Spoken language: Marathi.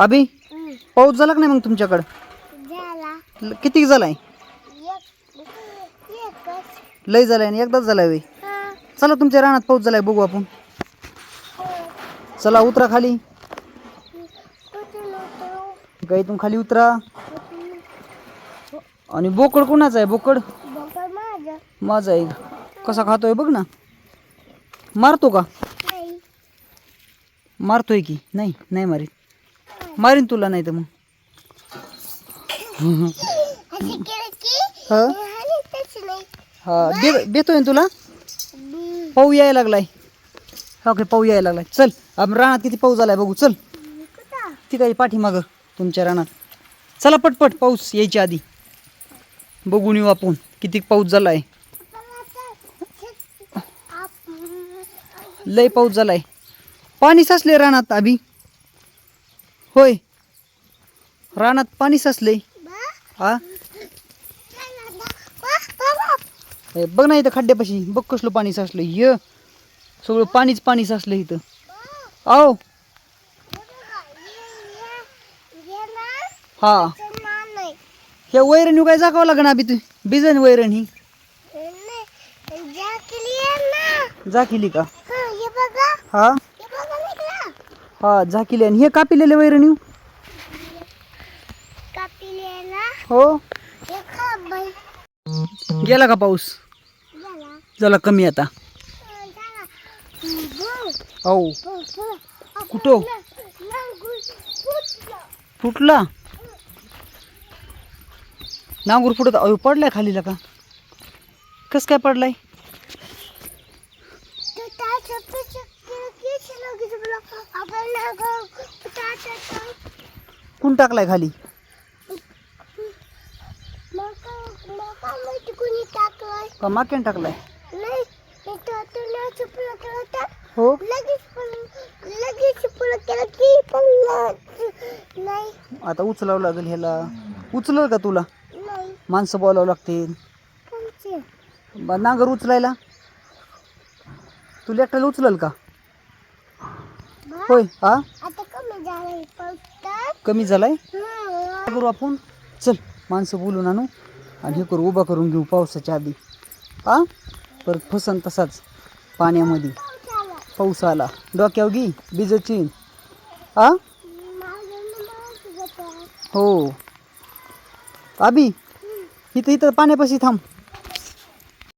अभि? पाऊस झाला का नाही मग तुमच्याकडं? झाला. ल- किती झालाय? एक एकच. लय झालाय आणि एकदाच झालाय वे हा. चला तुमच्या रानात पाऊस झालाय बघू आपण. चला उतरा खाली. कुठून उतरू? गाईतून खाली उतरा. आणि बोकड कोणाचा आहे? बोकड? बघा माझं. माझा आहे. कसा खातोय बघ ना. मारतो का? नाही. मारतोय की? नाही नाही मारीत. मारीन तुला नाही तर मग. हा? हा देतोय ना तुला. पाऊ यायला लागलाय. ओके पाऊ यायला लागलाय. चल आपण रानात किती पाऊस झालाय बघू चल. कुठं ती काही पाठीमागं तुमच्या रानात. चला पटपट पाऊस यायच्या आधी. बघून येऊ आपण किती पाऊस झालाय. लय पाऊस झालाय. पाणी साचले रानात आभी होय. रानात पाणी साचले हा? हे बघ ना इथं खड्ड्यापाशी. बघ कसलं पाणी साचलं य. सगळं पाणीच पाणी साचलं इथं. आओ हा. ह्या वैरण काय जाकावं लागण आभी तू? बिजन वैरण ही. जाकिली का? हा? हा झाकिली आणि हे कापिलेले वैरण येऊ हो. गेला का पाऊस? झाला कमी आता. हो कुठं? फुटला. नांगूर फुटत पडलाय खालीला का? कस काय पडलाय? कोण टाकलाय खाली? माक्यान टाकलाय? हो? लगेच पण लगेच चुपलं केलं की पण नाही आता उचलावं लागेल ह्याला. उचलल का तुला? माणसं बोलावं लागतील. नांगर उचलायला? तुला एकट्याला उचलल का? होय हा? आता कमी झालंय फक्त. कमी झालाय. काय करू आपण? चल माणसं बोलून आणू आणि हे करू उभा करून घेऊ पावसाच्या आधी. हा? परत फसन तसाच पाण्यामध्ये. पाऊस आला. डोक्यावर घे बिजची. हा? होतं. हो. आबी इथं इथं पाण्यापाशी थांब.